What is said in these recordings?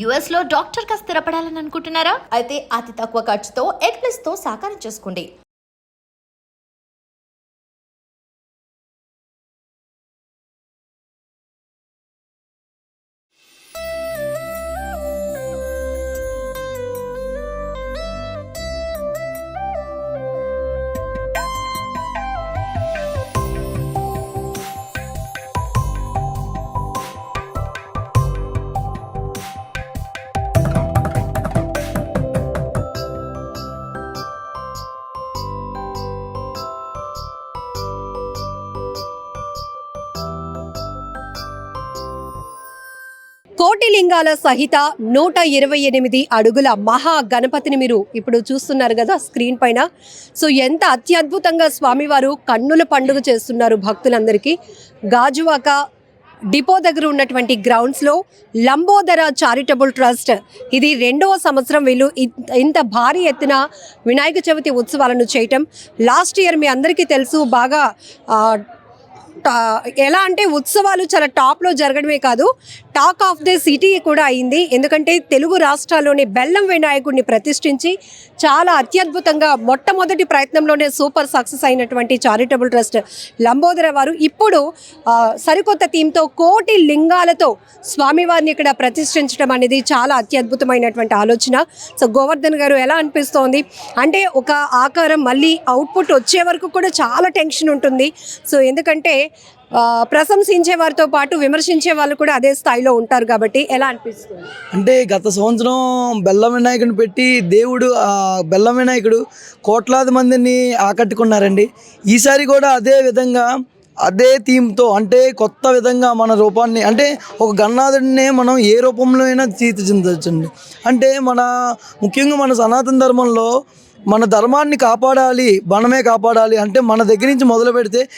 యుఎస్లో డాక్టర్గా స్థిరపడాలని అనుకుంటున్నారా? అయితే అతి తక్కువ ఖర్చుతో ఎగ్నెస్తో సాకారం చేసుకోండి. శివలింగాల సహిత నూట ఇరవై ఎనిమిది అడుగుల మహా గణపతిని మీరు ఇప్పుడు చూస్తున్నారు కదా స్క్రీన్ పైన. సో ఎంత అత్యద్భుతంగా స్వామివారు కన్నుల పండుగ చేస్తున్నారు భక్తులందరికీ. గాజువాక డిపో దగ్గర ఉన్నటువంటి గ్రౌండ్స్లో లంబోదర చారిటబుల్ ట్రస్ట్ ఇది రెండవ సంవత్సరం వీళ్ళు ఇ- ఇంత భారీ ఎత్తున వినాయక చవితి ఉత్సవాలను చేయటం. లాస్ట్ ఇయర్ మీ అందరికీ తెలుసు బాగా ఎలా అంటే ఉత్సవాలు చాలా టాప్లో జరగడమే కాదు టాక్ ఆఫ్ ది సిటీ కూడా అయింది. ఎందుకంటే తెలుగు రాష్ట్రాల్లోని బెల్లం వినాయకుడిని ప్రతిష్ఠించి చాలా అత్యద్భుతంగా మొట్టమొదటి ప్రయత్నంలోనే సూపర్ సక్సెస్ అయినటువంటి చారిటబుల్ ట్రస్ట్ లంబోదర వారు ఇప్పుడు సరికొత్త థీమ్తో కోటి లింగాలతో స్వామివారిని ఇక్కడ ప్రతిష్ఠించడం అనేది చాలా అత్యద్భుతమైనటువంటి ఆలోచన. సో గోవర్ధన్ గారు ఎలా అనిపిస్తోంది? అంటే ఒక ఆకారం మళ్ళీ అవుట్పుట్ వచ్చే వరకు కూడా చాలా టెన్షన్ ఉంటుంది. సో ఎందుకంటే ప్రశంసించే వారితో పాటు విమర్శించే వాళ్ళు కూడా అదే స్థాయిలో ఉంటారు కాబట్టి ఎలా అనిపిస్తుంది? అంటే గత సంవత్సరం బెల్లం వినాయకుడిని పెట్టి దేవుడు బెల్లం వినాయకుడు కోట్లాది మందిని ఆకట్టుకున్నారండి. ఈసారి కూడా అదే విధంగా అదే థీమ్తో అంటే కొత్త విధంగా మన రూపాన్ని అంటే ఒక గన్నాథుడినే మనం ఏ రూపంలో అయినా తీర్చిదిద్దచ్చండి. అంటే మన ముఖ్యంగా మన సనాతన ధర్మంలో మన ధర్మాన్ని కాపాడాలి మనమే కాపాడాలి అంటే మన దగ్గర నుంచి మొదలు పెడితే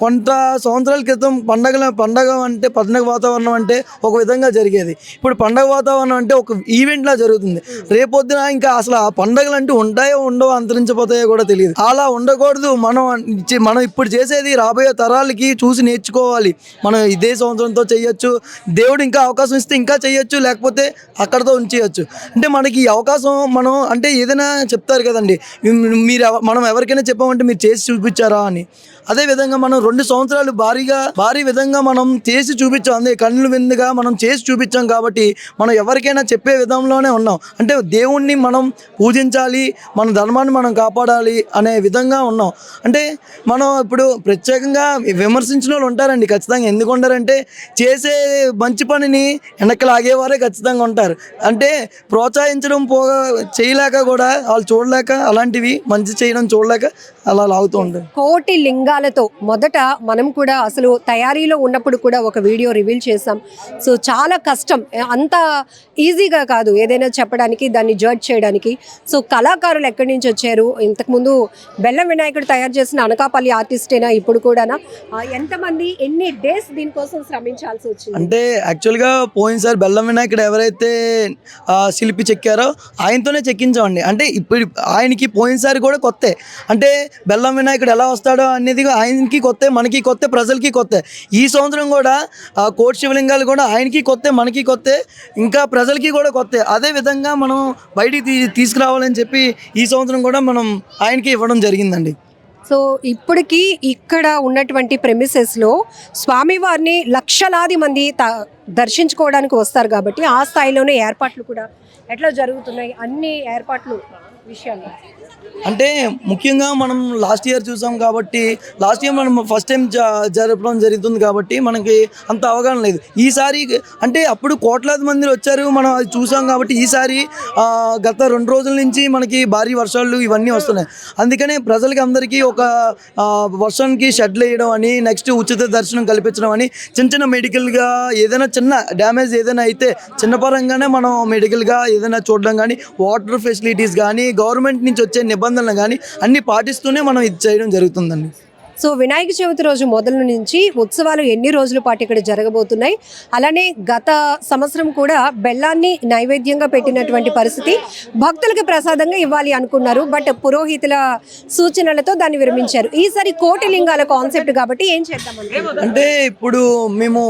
కొంత సంవత్సరాల క్రితం పండగల పండగ అంటే పండగ వాతావరణం అంటే ఒక విధంగా జరిగేది. ఇప్పుడు పండగ వాతావరణం అంటే ఒక ఈవెంట్లా జరుగుతుంది. రేపొద్దున ఇంకా అసలు ఆ పండగలు అంటూ ఉంటాయో ఉండవో అంతరించిపోతాయో కూడా తెలియదు. అలా ఉండకూడదు. మనం చే- మనం ఇప్పుడు చేసేది రాబోయే తరాలకి చూసి నేర్చుకోవాలి. మనం ఇదే సంవత్సరంతో చేయొచ్చు. దేవుడు ఇంకా అవకాశం ఇస్తే ఇంకా చేయొచ్చు. లేకపోతే అక్కడతో ఉంచేయచ్చు. అంటే మనకి అవకాశం మనం అంటే ఏదైనా చెప్తారు కదండి మీరు మనం ఎవరికైనా చెప్పామంటే మీరు చేసి చూపించారా అని. అదే విధంగా మనం రెండు సంవత్సరాలు భారీగా భారీ విధంగా మనం చేసి చూపించాం. అదే కళ్ళు విందుగా మనం చేసి చూపించాం కాబట్టి మనం ఎవరికైనా చెప్పే విధంలోనే ఉన్నాం. అంటే దేవుణ్ణి మనం పూజించాలి మన ధర్మాన్ని మనం కాపాడాలి అనే విధంగా ఉన్నాం. అంటే మనం ఇప్పుడు ప్రత్యేకంగా విమర్శించిన వాళ్ళు ఉంటారండి ఖచ్చితంగా. ఎందుకు ఉంటారంటే చేసే మంచి పనిని వెనక్కి లాగేవారే ఖచ్చితంగా ఉంటారు. అంటే ప్రోత్సహించడం పోగా చేయలేక కూడా వాళ్ళు చూడలేక అలాంటివి మంచి చేయడం చూడలేక అలా లాగుతూ ఉంటారు. కోటి లింగాలతో మొదట మనం కూడా అసలు తయారీలో ఉన్నప్పుడు కూడా ఒక వీడియో రివీల్ చేసాం సో చాలా కష్టం. అంత ఈజీగా కాదు ఏదైనా చెప్పడానికి దాన్ని జడ్జ్ చేయడానికి. సో కళాకారులు ఎక్కడి నుంచి వచ్చారు? ఇంతకుముందు బెల్లం వినాయకుడు తయారు చేసిన అనకాపల్లి ఆర్టిస్టేనా? ఇప్పుడు కూడానా? ఎంతమంది ఎన్ని డేస్ దీనికోసం శ్రమించాల్సి వచ్చింది? అంటే యాక్చువల్గా పోయినసారి బెల్లం వినాయకుడు ఎవరైతే శిల్పి చెక్కారో ఆయనతోనే చెక్కించామండి. అంటే ఇప్పుడు ఆయనకి పోయినసారి కూడా కొత్తే. అంటే బెల్లం వినాయకుడు ఎలా వస్తాడో అనేది ఆయనకి కొత్త మనకి కొత్త ప్రజలకి కొత్త. ఈ సంవత్సరం కూడా ఆ కోటి శివలింగాలు కూడా ఆయనకి కొత్త మనకి కొత్త ఇంకా ప్రజలకి కూడా కొత్త. అదే విధంగా మనం బయటికి తీ తీసుకురావాలని చెప్పి ఈ సంవత్సరం కూడా మనం ఆయనకి ఇవ్వడం జరిగిందండి. సో ఇప్పటికీ ఇక్కడ ఉన్నటువంటి ప్రెమిసెస్లో స్వామివారిని లక్షలాది మంది త- దర్శించుకోవడానికి వస్తారు కాబట్టి ఆ స్థాయిలోనే ఏర్పాట్లు కూడా ఎట్లా జరుగుతున్నాయి? అన్ని ఏర్పాట్లు విషయాల్లో అంటే ముఖ్యంగా మనం లాస్ట్ ఇయర్ చూసాం కాబట్టి లాస్ట్ ఇయర్ మనం ఫస్ట్ టైం జరపడం జరుగుతుంది కాబట్టి మనకి అంత అవగాహన లేదు. ఈసారి అంటే అప్పుడు కోట్లాది మంది వచ్చారు మనం అది చూసాం కాబట్టి ఈసారి గత రెండు రోజుల నుంచి మనకి భారీ వర్షాలు ఇవన్నీ వస్తున్నాయి. అందుకనే ప్రజలకి అందరికీ ఒక వర్షానికి షెడ్లు వేయడం అని నెక్స్ట్ ఉచిత దర్శనం కల్పించడం అని చిన్న చిన్న మెడికల్గా ఏదైనా చిన్న డ్యామేజ్ ఏదైనా అయితే చిన్న పరంగానే మనం మెడికల్గా ఏదైనా చూడడం కానీ వాటర్ ఫెసిలిటీస్ కానీ గవర్నమెంట్ నుంచి వచ్చే నిబంధనలు కానీ అన్నీ పాటిస్తూనే మనం ఇది చేయడం జరుగుతుందండి. సో వినాయక చవితి రోజు మొదలు నుంచి ఉత్సవాలు ఎన్ని రోజుల పాటు ఇక్కడ జరగబోతున్నాయి? అలానే గత సంవత్సరం కూడా బెల్లాన్ని నైవేద్యంగా పెట్టినటువంటి పరిస్థితి భక్తులకు ప్రసాదంగా ఇవ్వాలి అనుకున్నారు. బట్ పురోహితుల సూచనలతో దాన్ని విరమించారు. ఈసారి కోటి లింగాల కాన్సెప్ట్ కాబట్టి ఏం చేద్దామని అంటే ఇప్పుడు మేము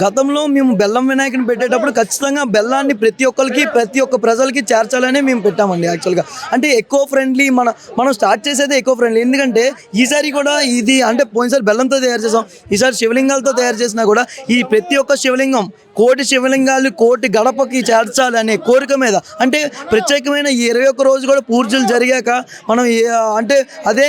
గతంలో మేము బెల్లం వినాయకుని పెట్టేటప్పుడు ఖచ్చితంగా బెల్లాన్ని ప్రతి ఒక్కరికి ప్రతి ఒక్క ప్రజలకి చేర్చాలనే మేము పెట్టామండి యాక్చువల్గా. అంటే ఎక్కువ ఫ్రెండ్లీ మన మనం స్టార్ట్ చేసేది ఎక్కువ ఫ్రెండ్లీ ఎందుకంటే ఈసారి కూడా ఇది అంటే పోయినసారి బెల్లంతో తయారు చేసాం. ఈసారి శివలింగాలతో తయారు చేసినా కూడా ఈ ప్రతి ఒక్క శివలింగం కోటి శివలింగాలు కోటి గడపకి చేర్చాలి అనే కోరిక మీద. అంటే ప్రత్యేకమైన ఈ ఇరవై ఒక్క రోజు కూడా పూజలు జరిగాక మనం అంటే అదే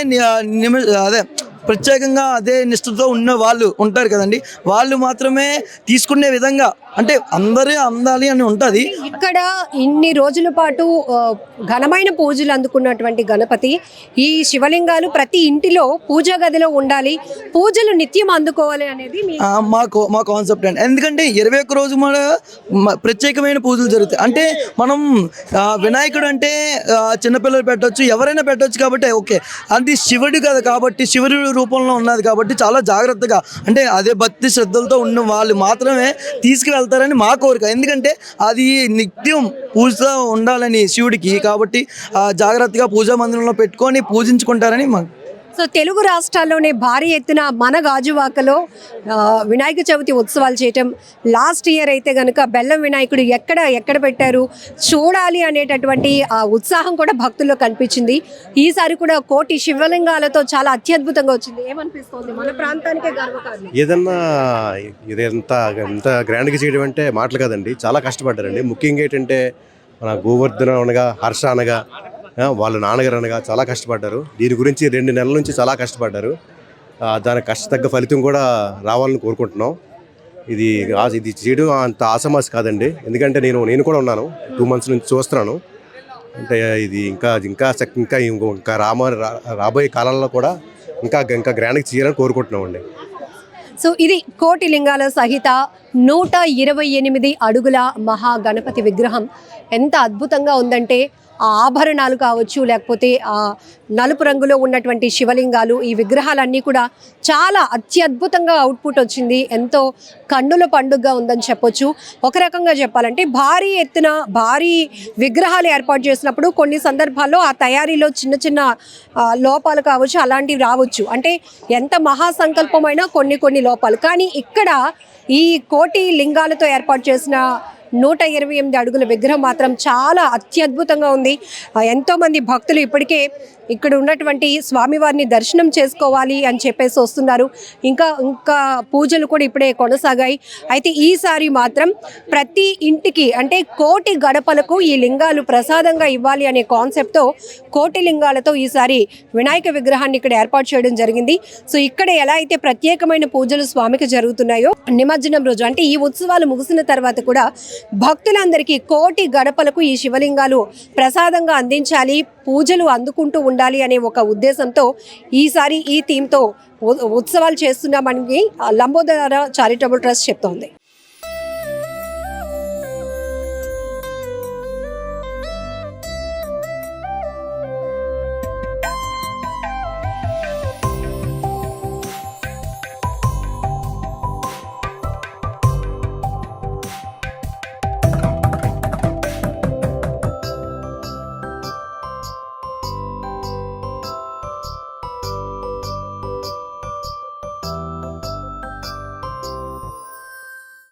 నిమి అదే ప్రత్యేకంగా అదే నిష్ఠతో ఉన్న వాళ్ళు ఉంటారు కదండి. వాళ్ళు మాత్రమే తీసుకునే విధంగా అంటే అందరే అందాలి అని ఉంటుంది. ఇక్కడ ఇన్ని రోజుల పాటు ఘనమైన పూజలు అందుకున్నటువంటి గణపతి ఈ శివలింగాలు ప్రతి ఇంటిలో పూజా గదిలో ఉండాలి. పూజలు నిత్యం అందుకోవాలి అనేది మీ ఆ, మా కాన్సెప్ట్ అండి. ఎందుకంటే ఇరవై ఒక్క రోజు మన ప్రత్యేకమైన పూజలు జరుగుతాయి. అంటే మనం వినాయకుడు అంటే చిన్నపిల్లలు పెట్టొచ్చు ఎవరైనా పెట్టొచ్చు కాబట్టి ఓకే. అది శివుడు కదా కాబట్టి శివుడి రూపంలో ఉన్నది కాబట్టి చాలా జాగ్రత్తగా అంటే అదే భక్తి శ్రద్ధలతో ఉన్న వాళ్ళు మాత్రమే తీసుకువెళ్తారని మా కోరిక. ఎందుకంటే అది నిత్యం పూజ ఉండాలని శివుడికి కాబట్టి జాగ్రత్తగా పూజా మందిరంలో పెట్టుకొని పూజించుకుంటారని మా సో తెలుగు రాష్ట్రాల్లోనే భారీ ఎత్తున మన గాజువాకలో వినాయక చవితి ఉత్సవాలు చేయటం లాస్ట్ ఇయర్ అయితే కనుక బెల్లం వినాయకుడు ఎక్కడ ఎక్కడ పెట్టారు చూడాలి అనేటటువంటి ఆ ఉత్సాహం కూడా భక్తుల్లో కనిపించింది. ఈసారి కూడా కోటి శివలింగాలతో చాలా అత్యద్భుతంగా వచ్చింది. ఏమనిపిస్తుంది? మన ప్రాంతానికే గర్వకారణం. ఏదన్నా ఇది ఎంత ఎంత గ్రాండ్గా చేయడం అంటే మాటలు కాదండి చాలా కష్టపడ్డారండి. ముఖ్యంగా ఏంటంటే మన గోవర్ధన అనగా హర్ష అనగా వాళ్ళ నాన్నగారు అనగా చాలా కష్టపడ్డారు. దీని గురించి రెండు నెలల నుంచి చాలా కష్టపడ్డారు. దాని దానికి కష్ట తగ్గ ఫలితం కూడా రావాలని కోరుకుంటున్నాం. ఇది ఇది చేయడం అంత ఆసమాస్ కాదండి. ఎందుకంటే నేను నేను కూడా ఉన్నాను. టూ మంత్స్ నుంచి చూస్తున్నాను. అంటే ఇది ఇంకా ఇంకా ఇంకా ఇంకో- ఇంకా రామ రాబోయే కాలంలో కూడా ఇంకా ఇంకా గ్రాండ్గా చేయాలని కోరుకుంటున్నామండి. సో ఇది కోటి లింగాల సహిత నూట ఇరవై ఎనిమిది అడుగుల మహా గణపతి విగ్రహం. ఎంత అద్భుతంగా ఉందంటే ఆభరణాలు కావచ్చు లేకపోతే ఆ నలుపు రంగులో ఉన్నటువంటి శివలింగాలు ఈ విగ్రహాలన్నీ కూడా చాలా అత్యద్భుతంగా అవుట్పుట్ వచ్చింది. ఎంతో కన్నుల పండుగగా ఉందని చెప్పొచ్చు. ఒక రకంగా చెప్పాలంటే భారీ ఎత్తున భారీ విగ్రహాలు ఏర్పాటు చేసినప్పుడు కొన్ని సందర్భాల్లో ఆ తయారీలో చిన్న చిన్న లోపాలు కావచ్చు అలాంటివి రావచ్చు. అంటే ఎంత మహాసంకల్పమైనా కొన్ని కొన్ని లోపాలు. కానీ ఇక్కడ ఈ కోటి లింగాలతో ఏర్పాటు చేసిన నూట ఇరవై ఎనిమిది అడుగుల విగ్రహం మాత్రం చాలా అత్యద్భుతంగా ఉంది. ఎంతోమంది భక్తులు ఇప్పటికే ఇక్కడ ఉన్నటువంటి స్వామివారిని దర్శనం చేసుకోవాలి అని చెప్పేసి వస్తున్నారు. ఇంకా ఇంకా పూజలు కూడా ఇప్పుడే కొనసాగాయి. అయితే ఈసారి మాత్రం ప్రతి ఇంటికి అంటే కోటి గడపలకు ఈ లింగాలు ప్రసాదంగా ఇవ్వాలి అనే కాన్సెప్ట్తో కోటి లింగాలతో ఈసారి వినాయక విగ్రహాన్ని ఇక్కడ ఏర్పాటు చేయడం జరిగింది. సో ఇక్కడ ఎలా అయితే ప్రత్యేకమైన పూజలు స్వామికి జరుగుతున్నాయో నిమజ్జనం రోజు అంటే ఈ ఉత్సవాలు ముగిసిన తర్వాత కూడా భక్తులందరికీ కోటి గడపలకు ఈ శివలింగాలు ప్రసాదంగా అందించాలి పూజలు అందుకుంటూ ఉండాలి అనే ఒక ఉద్దేశంతో ఈసారి ఈ థీమ్తో ఉ- ఉత్సవాలు చేస్తున్నామని లంబోదర చారిటబుల్ ట్రస్ట్ చెప్తోంది.